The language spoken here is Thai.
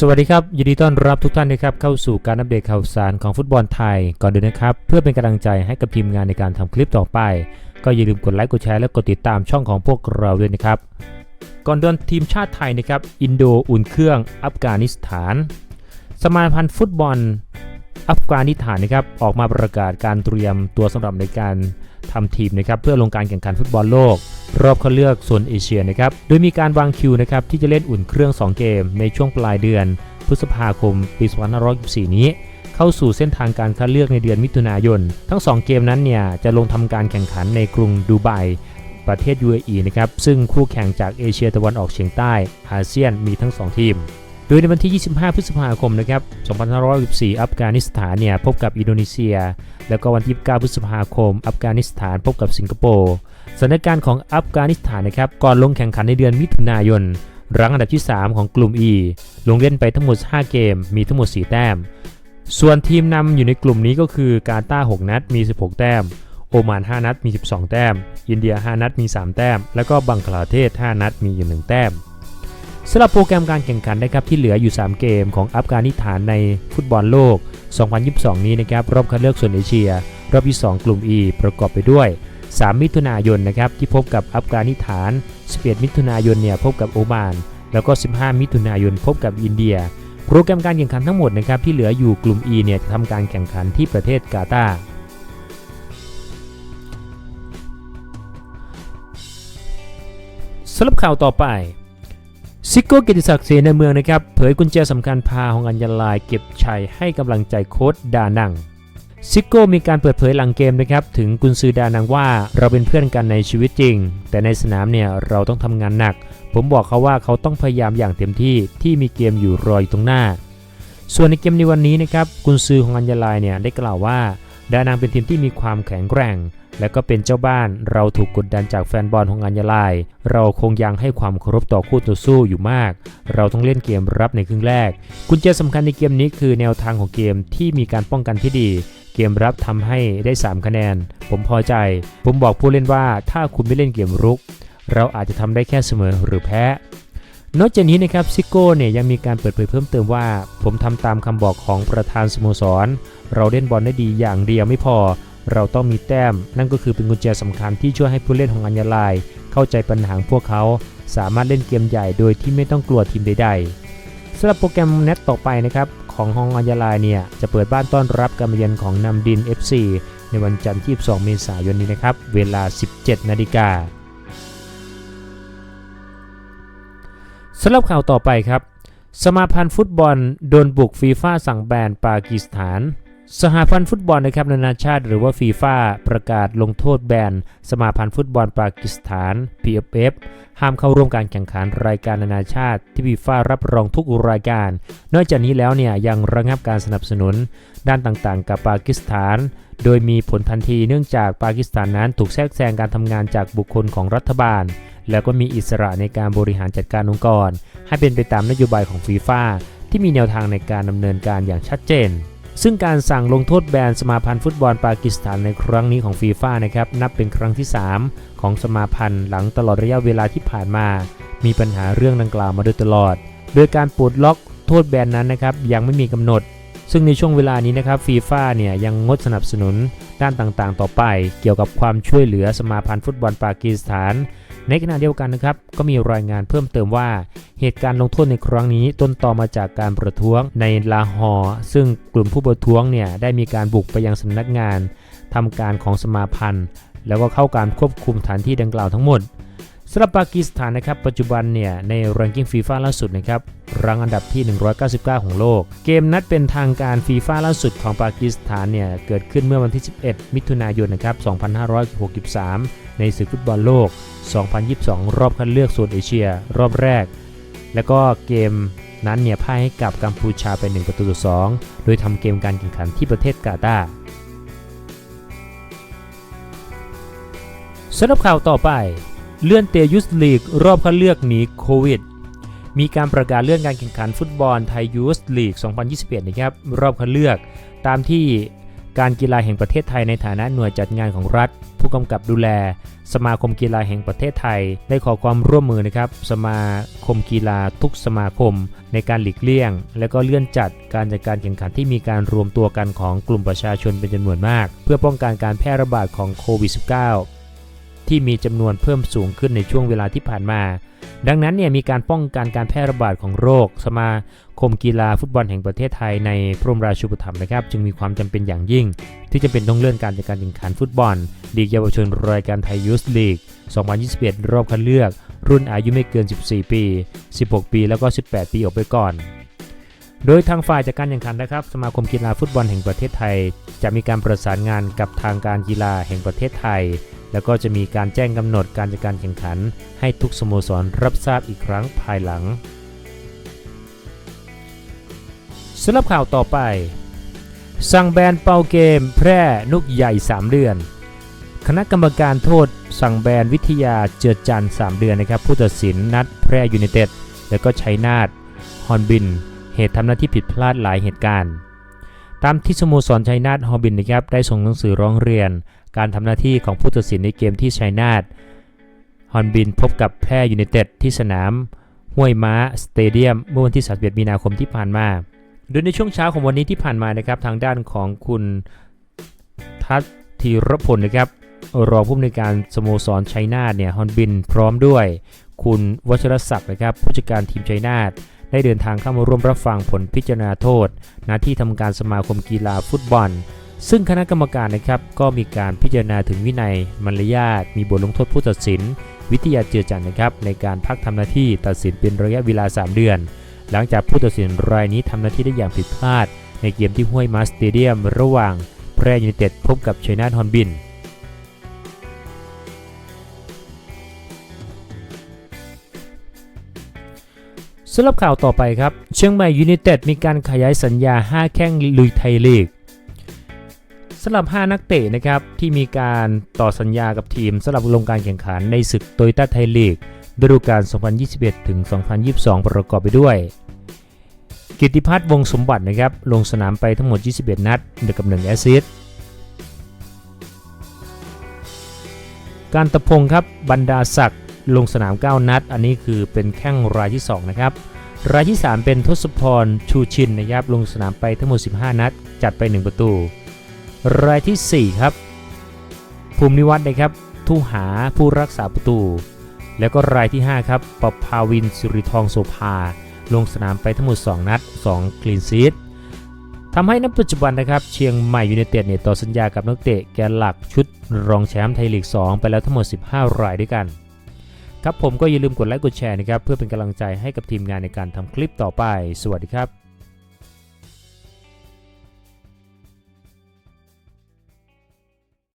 สวัสดีครับ ยินดีต้อนรับทุกท่านนะครับเข้าสู่การอัปเดตข่าวสารของฟุตบอลไทยก่อนอื่นนะครับ เพื่อเป็นกำลังใจให้กับทีมงานในการทำคลิปต่อไป ก็อย่าลืมกดไลค์กดแชร์และกดติดตามช่องของพวกเราด้วยนะครับ ก่อนเดินทีมชาติไทยนะครับอินโดอุ่นเครื่องอัฟกานิสถาน สมาพันธ์ฟุตบอล อัฟกานิสถานนะครับออกมาประกาศการเตรียมตัวสำหรับในการทำทีมนะครับเพื่อลงการแข่งขันฟุตบอลโลก รอบคัดเลือกโซนเอเชียนะครับโดยมีการวางคิวนะครับที่จะเล่นอุ่นเครื่อง 2 เกม ในช่วงปลายเดือน พฤษภาคม ปี2524นี้ เข้าสู่เส้นทางการคัดเลือกในเดือนมิถุนายน ทั้ง 2 เกมนั้นเนี่ยจะลงทำการแข่งขันในกรุงดูไบประเทศ UAE นะครับซึ่งคู่แข่งจากเอเชียตะวันออกเฉียงใต้อาเซียนมีทั้ง 2 ทีม โดยในวันที่ 25 พฤษภาคมนะครับ 2514อัฟกานิสถานเนี่ยพบกับอินโดนีเซีย แล้วก็วันที่9พฤษภาคม อัฟกานิสถานพบกับสิงคโปร์สถานการณ์ของอัฟกานิสถานนะครับก่อนลงแข่งขันในเดือนมิถุนายนรั้งอันดับที่ 3 ของกลุ่ม E ลงเล่นไปทั้งหมด 5 เกม มีทั้งหมด 4 แต้ม ส่วนทีมนำอยู่ในกลุ่มนี้ก็คือกาตาร์6นัด มี 16 แต้ม โอมาน 5 นัด มี 12 แต้ม อินเดีย 5 นัด มี 3 แต้ม แล้วก็บังคลาเทศ 5 นัด มีอยู่ 1 แต้ม สำหรับโปรแกรมการแข่งขันนะครับที่เหลืออยู่ 3 เกมของอัฟกานิสถานในฟุตบอลโลก 2022 นี้นะครับรอบคัดเลือกโซนเอเชีย รอบที่ 2 กลุ่ม E ประกอบไปด้วย 3 มิถุนายนนะครับที่พบกับอัฟกานิสถาน 11 มิถุนายนเนี่ยพบกับโอมาน แล้วก็ 15 มิถุนายนพบกับอินเดีย โปรแกรมการแข่งขันทั้งหมดนะครับที่เหลืออยู่กลุ่ม E เนี่ยจะทำการแข่งขันที่ประเทศกาตาร์สำหรับข่าวต่อไป ซิโก้เกียรติศักดิ์เสนาเมืองนะครับเผยกุญแจสำคัญพาฮองอัญญาลายเก็บชัยให้กำลังใจโค้ชดานังซิโก้มีการเปิดเผยหลังเกมนะครับถึงกุนซือดานังว่าเราเป็นเพื่อนกันในชีวิตจริง แต่ในสนามเนี่ยเราต้องทำงานหนัก ผมบอกเขาว่าเขาต้องพยายามอย่างเต็มที่ที่มีเกมอยู่รออยู่ตรงหน้า ส่วนในเกมในวันนี้นะครับกุนซือของอัญญาลายเนี่ยได้กล่าวว่า ดานังเป็นทีมที่มีความแข็งแกร่ง และก็เป็นเจ้าบ้าน เราถูกกดดันจากแฟนบอลของอัญญาลาย เราคงยังให้ความเคารพต่อคู่ต่อสู้อยู่มาก เราต้องเล่นเกมรับในครึ่งแรก กุญแจสำคัญในเกมนี้คือแนวทางของเกมที่มีการป้องกันที่ดี เกมรับทำให้ได้ 3 คะแนน ผมพอใจ ผมบอกผู้เล่นว่าถ้าคุณไม่เล่นเกมรุก เราอาจจะทำได้แค่เสมอหรือแพ้ นอกจากนี้นะครับซิโก้เนี่ยยังมีการเปิดเผยเพิ่มเติมว่า ผมทำตามคำบอกของประธานสโมสร เราเล่นบอลได้ดีอย่างเดียวไม่พอ เราต้องมีแต้ม นั่นก็คือเป็นกุญแจสำคัญที่ช่วยให้ผู้เล่นของอัญญาลาย เข้าใจปัญหาพวกเขา สามารถเล่นเกมใหญ่โดยที่ไม่ต้องกลัวทีมใดๆสำหรับโปรแกรมนัดต่อไปนะครับของฮองอัญญาลายเนี่ยจะเปิดบ้านต้อนรับการมาเยือนของนำดิน FC ในวันจันทร์ที่22เมษายนนี้นะครับเวลา 17 นาฬิกา สำหรับข่าวต่อไปครับ สมาพันธ์ฟุตบอลโดนบุกฟีฟ่าสั่งแบนปากีสถาน สหพันธ์ฟุตบอลนะครับนานาชาติหรือว่าฟีฟ่าประกาศลงโทษแบนสมาพันธ์ฟุตบอลปากีสถาน PFF ห้ามเข้าร่วมการแข่งขันรายการนานาชาติ ที่ฟีฟ่ารับรองทุกรายการ นอกจากนี้แล้วเนี่ยยังระงับการสนับสนุน ด้านต่างๆ กับปากีสถาน โดยมีผลทันทีเนื่องจากปากีสถานนั้นถูกแทรกแซงการทำงานจากบุคคลของรัฐบาล แล้วก็มีอิสระในการบริหารจัดการองค์กร ให้เป็นไปตามนโยบายของฟีฟ่าที่มีแนวทางในการดำเนินการอย่างชัดเจน ซึ่งการสั่งลงโทษแบนสมาพันธ์ฟุตบอลปากีสถานในครั้งนี้ของฟีฟ่านะครับนับเป็นครั้งที่ 3 ของสมาพันธ์หลังตลอดระยะเวลาที่ผ่านมา มีปัญหาเรื่องดังกล่าวมาโดยตลอด โดยการปลดล็อกโทษแบนนั้นนะครับยังไม่มีกำหนดซึ่งในช่วงเวลานี้นะครับฟีฟ่าเนี่ยยังงดสนับสนุนด้านต่างๆ ต่อไป เกี่ยวกับความช่วยเหลือสมาพันธ์ฟุตบอลปากีสถาน ในขณะเดียวกันนะครับก็มีรายงานเพิ่มเติมว่า เหตุการณ์ลงโทษในครั้งนี้ต้นตอมาจากการประท้วงในลาฮอร์ซึ่งกลุ่มผู้ประท้วงเนี่ยได้มีการบุกไปยังสำนักงานทำการของสมาพันธ์ แล้วก็เข้าการควบคุมฐานที่ดังกล่าวทั้งหมด สำหรับปากีสถานนะครับปัจจุบันเนี่ยใน ranking FIFA ล่าสุดนะครับรังอันดับที่ 199 ของโลก เกมนัดเป็นทางการฟีฟ่าล่าสุดของปากีสถานเนี่ยเกิดขึ้นเมื่อวันที่ 11 มิถุนายนนะครับ 2563 ในศึกฟุตบอลโลก 2022 รอบคัดเลือกโซนเอเชีย รอบแรก แล้วก็เกมนั้นเนี่ยพ่ายให้กับกัมพูชาไป 1 ประตูต่อ 2 โดยทำเกมการแข่งขันที่ประเทศกาตาร์สำหรับข่าวต่อไป เลื่อนเตยุสลีก รอบคัดเลือกหนีโควิด มีการประกาศเลื่อนการแข่งขันฟุตบอลไทยยูสลีก 2021 นะครับ รอบคัดเลือก ตามที่การกีฬาแห่งประเทศไทยในฐานะหน่วยจัดงานของรัฐ ผู้กำกับดูแล สมาคมกีฬาแห่งประเทศไทย ได้ขอความร่วมมือนะครับ สมาคมกีฬาทุกสมาคม ในการหลีกเลี่ยง และก็เลื่อนจัดการจัดการแข่งขันที่มีการรวมตัวกันของกลุ่มประชาชนเป็นจำนวนมาก เพื่อป้องกันการแพร่ระบาดของโควิด -19 ที่มีจำนวนเพิ่มสูงขึ้นในช่วงเวลาที่ผ่านมา ดังนั้นเนี่ยมีการป้องกันการแพร่ระบาดของโรค สมาคมกีฬาฟุตบอลแห่งประเทศไทยในพระบรมราชูปถัมภ์นะครับ จึงมีความจำเป็นอย่างยิ่ง ที่จะเป็นต้องเลื่อนการจัดการแข่งขันฟุตบอลลีกเยาวชนรายการไทยยูสลีก 2021 รอบคัดเลือก รุ่นอายุไม่เกิน 14 ปี 16 ปี แล้วก็ 18 ปีออกไปก่อนโดยทางฝ่ายจัดการแข่งขันนะครับ สมาคมกีฬาฟุตบอลแห่งประเทศไทย จะมีการประสานงานกับทางการกีฬาแห่งประเทศไทย แล้วก็จะมีการแจ้งกำหนดการจัดการแข่งขัน ให้ทุกสโมสรรับทราบอีกครั้งภายหลังสำหรับข่าวต่อไป สั่งแบนเป่าเกม แพร่นุกใหญ่ 3 เดือน คณะกรรมการโทษ สั่งแบนวิทยาเจือจันทร์3เดือนนะครับ ผู้ตัดสินนัดแพร่ยูไนเต็ด แล้วก็ชัยนาทฮอนบิน เหตุทำหน้าที่ผิดพลาดหลายเหตุการณ์ ตามที่สโมสรชัยนาทฮอนบินนะครับได้ส่งหนังสือร้องเรียน การทำหน้าที่ของผู้ตัดสินในเกมที่ชัยนาทฮอนบินพบกับแพร่ยูไนเต็ดที่สนามห้วยม้าสเตเดียมเมื่อวันที่31มีนาคมที่ผ่านมา โดยในช่วงเช้าของวันนี้ที่ผ่านมานะครับทางด้านของคุณทัศน์ธีรพลนะครับรองผู้อำนวยการสโมสรชัยนาทเนี่ยฮอนบินพร้อมด้วย คุณวชรศักดิ์นะครับผู้จัดการทีมชัยนาท ได้เดินทางเข้ามาร่วมรับฟังผลพิจารณาโทษหน้าที่ทำการสมาคมกีฬาฟุตบอล ซึ่งคณะกรรมการนะครับก็มีการพิจารณาถึงวินัยมารยาทมีบทลงโทษผู้ตัดสิน วิทยาเจือจันนะครับในการพักทำหน้าที่ตัดสินเป็นระยะเวลา 3 เดือน หลังจากผู้ตัดสินรายนี้ทำหน้าที่ได้อย่างผิดพลาด ในเกมที่ห้วยมาสเตเดียม ระหว่างแพร่ยูไนเต็ดพบกับชัยนาทฮอนบิน สำหรับข่าวต่อไปครับ เชียงใหม่ยูไนเต็ดมีการขยายสัญญา 5 แข้งลุยไทยลีกสำหรับ 5 นักเตะนะครับที่มีการต่อสัญญากับทีมสำหรับลงการแข่งขันในศึกโตโยต้าไทยลีกฤดูกาล 2021 ถึง 2022 ประกอบไปด้วย กิติพัฒน์วงสมบัตินะครับลงสนามไปทั้งหมด 21 นัดเดกับ 1 แอสซิสต์การตะพงครับบรรดาศักดิ์ ลงสนาม 9 นัด อันนี้คือเป็นแข้งรายที่ 2 นะครับ รายที่ 3 เป็นทศพรชูชินนะครับลงสนามไปทั้งหมด 15 นัด จัดไป 1 ประตู รายทีสี่4 ครับ ภูมินิวัฒน์นะครับทุหาผู้รักษาประตู แล้วก็รายที่ 5 ครับปภาวินสุริทองโสภา ลงสนามไปทั้งหมด 2 นัด 2 คลีนซีดทำให้นับปัจจุบันนะครับเชียงใหม่ยูไนเต็ดเนี่ยต่อสัญญากับนักเตะแกนหลักชุดรองแชมป์ไทยลีก 2 ไปแล้วทั้งหมด 15 รายด้วยกัน ครับผมก็อย่าลืมกดไลค์กดแชร์นะครับเพื่อเป็นกำลังใจให้กับทีมงานในการทำคลิปต่อไป สวัสดีครับ